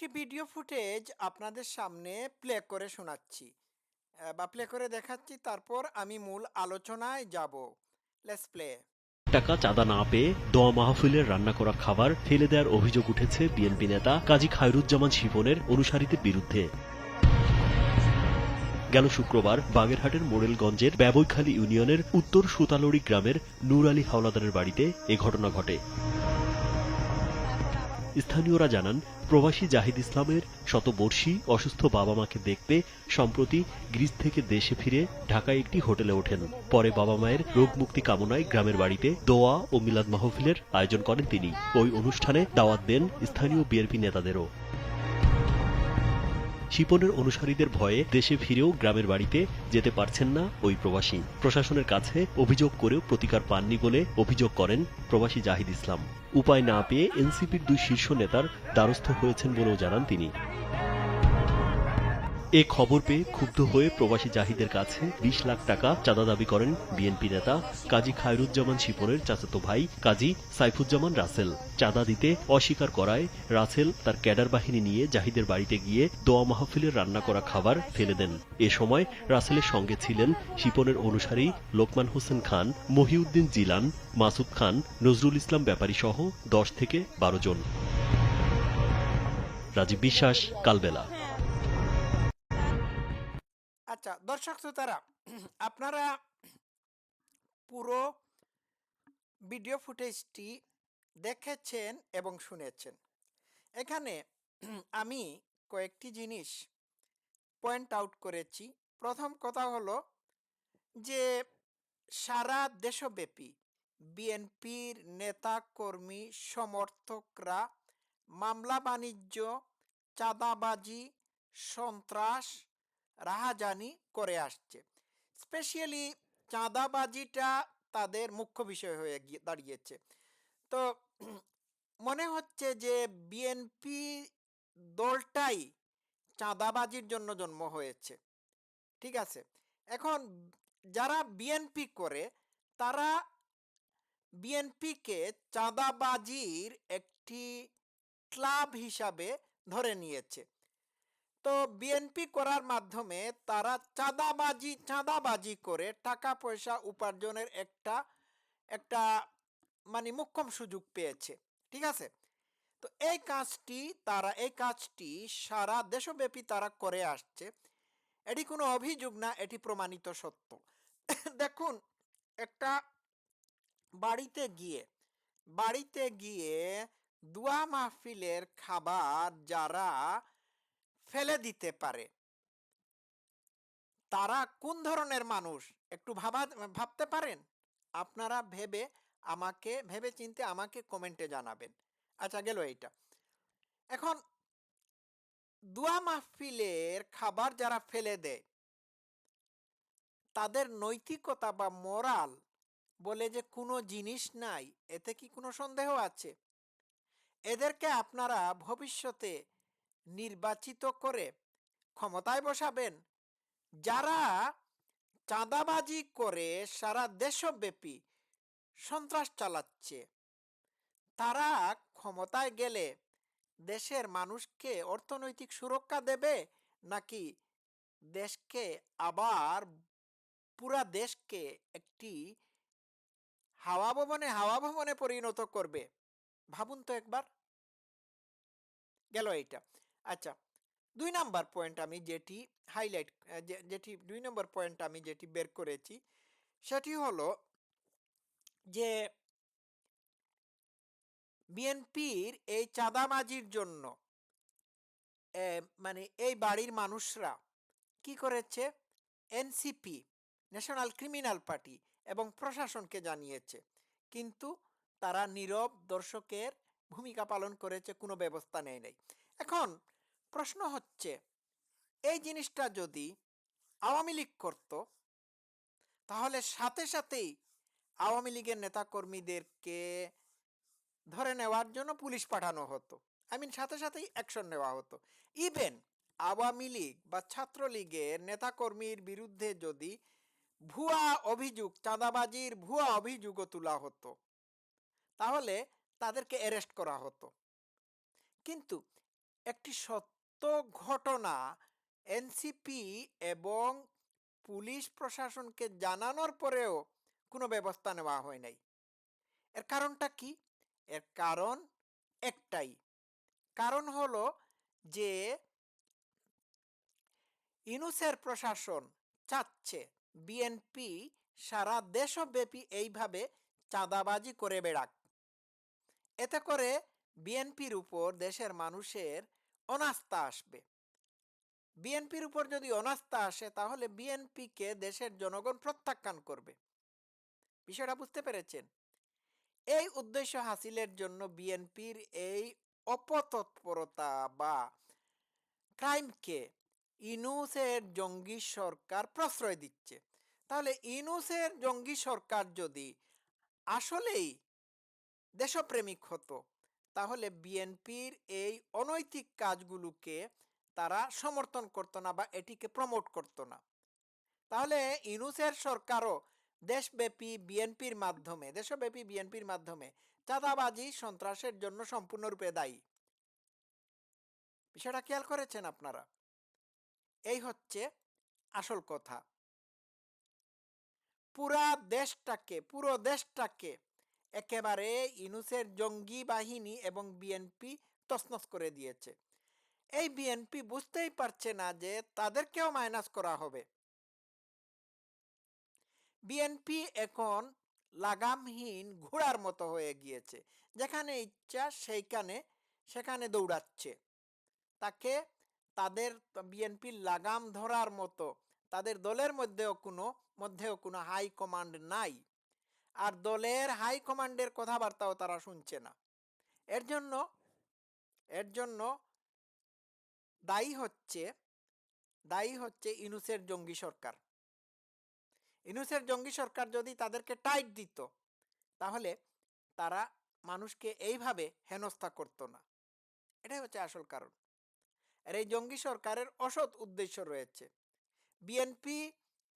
কয়েকটি video footage আপনাদের সামনে প্লে করে শোনাচ্ছি বা প্লে করে দেখাচ্ছি। তারপর আমি মূল আলোচনায় যাব। লেটস প্লে টাকা চাঁদা না পেয়ে দোয়া মাহফিলের রান্না করা খাবার ফেলে দেওয়ার অভিযোগ উঠেছে বিএনপি নেতা কাজী খায়রুজ্জামান শিপনের অনুসারীদের বিরুদ্ধে। গেল শুক্রবার বাগেরহাটের মোড়েলগঞ্জের ব্যবইখালী ইউনিয়নের উত্তর সুতালড়ি গ্রামের নূর আলী হাওলাদারের বাড়িতে এ ঘটনা ঘটে। স্থানীয়রা জানান, প্রবাসী জাহিদ ইসলামের শতবর্ষী অসুস্থ বাবা মাকে দেখতে সম্প্রতি গ্রিস থেকে দেশে ফিরে ঢাকায় একটি হোটেলে ওঠেন। পরে বাবা মায়ের রোগ মুক্তি কামনায় গ্রামের বাড়িতে দোয়া ও মিলাদ মাহফিলের আয়োজন করেন তিনি। ওই অনুষ্ঠানে দাওয়াত দেন স্থানীয় বিএনপি নেতাদেরও। শিপনের অনুসারীদের ভয়ে দেশে ফিরেও গ্রামের বাড়িতে যেতে পারছেন না ওই প্রবাসী। প্রশাসনের কাছে অভিযোগ করেও প্রতিকার পাননি বলে অভিযোগ করেন প্রবাসী জাহিদ ইসলাম। উপায় না পেয়ে এনসিপির দুই শীর্ষ নেতার দ্বারস্থ হয়েছেন বলেও জানান তিনি। এ খবর পেয়ে ক্ষুব্ধ হয়ে প্রবাসী জাহিদের কাছে বিশ লাখ টাকা চাঁদা দাবি করেন বিএনপি নেতা কাজী খায়রুজ্জামান শিপনের চাচাতো ভাই কাজী সাইফুজ্জামান রাসেল। চাঁদা দিতে অস্বীকার করায় রাসেল তার ক্যাডার বাহিনী নিয়ে জাহিদের বাড়িতে গিয়ে দোয়া মাহফিলের রান্না করা খাবার ফেলে দেন। এ সময় রাসেলের সঙ্গে ছিলেন শিপনের অনুসারী লোকমান হোসেন খান, মহিউদ্দিন জিলান, মাসুদ খান, নজরুল ইসলাম ব্যাপারী সহ দশ থেকে বারো জন। রাজীব বিশ্বাস, কালবেলা। দর্শক শ্রোতারা, আপনারা পুরো ভিডিও ফুটেজটি দেখেছেন এবং শুনেছেন। এখানে আমি কয়েকটি জিনিস পয়েন্ট আউট করেছি। প্রথম কথা হলো যে, সারা দেশব্যাপী বিএনপির নেতা, কর্মী, সমর্থকরা, মামলা বাণিজ্য, চাঁদাবাজি, সন্ত্রাস রাহাজানি করে আসছে। স্পেশালি চাঁদাবাজিটা তাদের মুখ্য বিষয় হয়ে গিয়ে দাঁড়িয়েছে। তো মনে হচ্ছে যে বিএনপি দলটাই চাঁদাবাজির জন্য জন্ম হয়েছে। ঠিক আছে? এখন যারা বিএনপি করে, তারা বিএনপিকে চাঁদাবাজির একটি ক্লাব হিসাবে ধরে নিয়েছে। তো বিএনপি করার মাধ্যমে তারা চাঁদাবাজি চাঁদাবাজি করে টাকা পয়সা উপার্জনের একটা একটা মানে মোক্ষম সুযোগ পেয়েছে। ঠিক আছে? তো এই কাজটি তারা, এই কাজটি সারা দেশব্যাপী তারা করে আসছে। এটি কোনো অভিযোগ না, এটি প্রমাণিত সত্য। দেখুন, একটা বাড়িতে গিয়ে বাড়িতে গিয়ে দুয়া মাহফিলের খাবার যারা ফেলে দিতে পারে। তারা কোন ধরনের মানুষ? একটু ভাবা, ভাবতে পারেন? আপনারা ভেবে আমাকে ভেবে চিনতে আমাকে কমেন্টে জানাবেন। আচ্ছা গেল এইটা। এখন দুয়া মাহফিলের খাবার যারা ফেলে দেয়, তাদের নৈতিকতা বা মোরাল বলে যে কোনো জিনিস নাই, এতে কি কোনো সন্দেহ আছে? এদেরকে আপনারা ভবিষ্যতে নির্বাচিত করে ক্ষমতায় বসাবেন। যারা চাঁদাবাজি করে সারা দেশব্যাপী সন্ত্রাস চালাচ্ছে, তারা ক্ষমতায় গেলে দেশের মানুষকে অর্থনৈতিক সুরক্ষা দেবে নাকি দেশকে আবার পুরা দেশকে একটি হাওয়া ভবনে হাওয়া ভবনে পরিণত করবে? ভাবুন তো একবার। গেল এইটা। আচ্ছা দুই নাম্বার পয়েন্ট আমি যেটি হাইলাইট যেটি, দুই নম্বর পয়েন্ট আমি যেটি বের করেছি, সেটি হলো যে বিএনপির এই চাঁদাবাজির জন্য মানে এই বাড়ির মানুষরা কি করেছে? এনসিপি, ন্যাশনাল ক্রিমিনাল পার্টি এবং প্রশাসনকে জানিয়েছে। কিন্তু তারা নীরব দর্শকের ভূমিকা পালন করেছে, কোনো ব্যবস্থা নেয় নাই। এখন প্রশ্ন হচ্ছে, এই জিনিসটা যদি আওয়ামী লীগ করত, তাহলে সাথে সাথেই আওয়ামী লীগের নেতাকর্মীদেরকে ধরে নেওয়ার জন্য পুলিশ পাঠানো হতো। আই মিন সাথে সাথেই অ্যাকশন নেওয়া হতো। ইভেন আওয়ামী লীগ বা ছাত্রলীগের নেতাকর্মীর বিরুদ্ধে যদি ভুয়া অভিযোগ, চাঁদাবাজির ভুয়া অভিযোগও তোলা হতো, তাহলে তাদেরকে অ্যারেস্ট করা হতো। কিন্তু একটি সত্য ঘটনা এনসিপি এবং পুলিশ প্রশাসনকে জানানোর পরেও কোনো ব্যবস্থা নেওয়া হয় নাই। এর কারণটা কি? এর কারণ একটাই। কারণ হলো যে ইনুসের প্রশাসন চাচ্ছে বিএনপি সারা দেশব্যাপী এইভাবে চাঁদাবাজি করে বেড়াক। এতে করে বিএনপির উপর দেশের মানুষের অনাস্থা আসবে। বিএনপির উপর যদি অনাস্থা আসে, তাহলে বিএনপিকে দেশের জনগণ প্রত্যাখ্যান করবে। বিষয়টা বুঝতে পেরেছেন? এই উদ্দেশ্য হাসিলের জন্য বিএনপির এই অপতৎপরতা বা ক্রাইমকে ইনুসের জঙ্গি সরকার প্রশ্রয় দিচ্ছে। তাহলে ইনুসের জঙ্গি সরকার যদি আসলেই দেশপ্রেমিক হতো তাহলে বিএনপির এই অনৈতিক কাজগুলোকে তারা সমর্থন করতো না বা এটিকে প্রমোট করতো না। তাহলে ইনুসের সরকারও দেশব্যাপী বিএনপির মাধ্যমে, দেশব্যাপী বিএনপির মাধ্যমে চাঁদাবাজি, সন্ত্রাসের জন্য সম্পূর্ণরূপে দায়ী। বিষয়টা খেয়াল করেছেন আপনারা? এই হচ্ছে আসল কথা। পুরা দেশটাকে, পুরো দেশটাকে একেবারে ইনুসের জঙ্গি বাহিনী এবং বিএনপি তছনছ করে দিয়েছে। এই বিএনপি বুঝতেই পারছে না যে তাদেরকেও মাইনাস করা হবে। বিএনপি এখন লাগামহীন ঘোড়ার মতো হয়ে গিয়েছে। যেখানে ইচ্ছা সেইখানে, সেখানে দৌড়াচ্ছে। তাকে তাদের বিএনপির লাগাম ধরার মতো, তাদের দলের মধ্যেও কোনো মধ্যেও কোনো হাই কমান্ড নাই। আর দলের হাই কমান্ডের কথাবার্তাও তারা শুনছে না। এর জন্য এর জন্য দায়ী হচ্ছে দায়ী হচ্ছে ইনুসের জঙ্গি সরকার। ইনুসের জঙ্গি সরকার যদি তাদেরকে টাইট দিত, তাহলে তারা মানুষকে এইভাবে হেনস্থা করতো না। এটাই হচ্ছে আসল কারণ। আর এই জঙ্গি সরকারের অসৎ উদ্দেশ্য রয়েছে। বিএনপি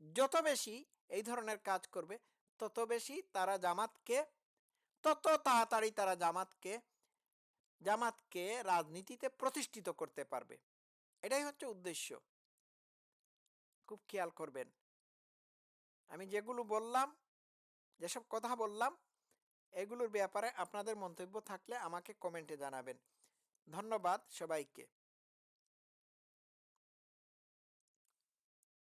যত বেশি এই ধরনের কাজ করবে তত বেশি তারা জামাতকে, তত তাড়াতাড়ি তারা জামাতকে জামাতকে রাজনীতিতে প্রতিষ্ঠিত করতে পারবে। এটাই হচ্ছে উদ্দেশ্য। খুব খেয়াল করবেন। আমি যেগুলো বললাম, যেসব কথা বললাম, এগুলোর ব্যাপারে আপনাদের মন্তব্য থাকলে আমাকে কমেন্টে জানাবেন। ধন্যবাদ সবাইকে।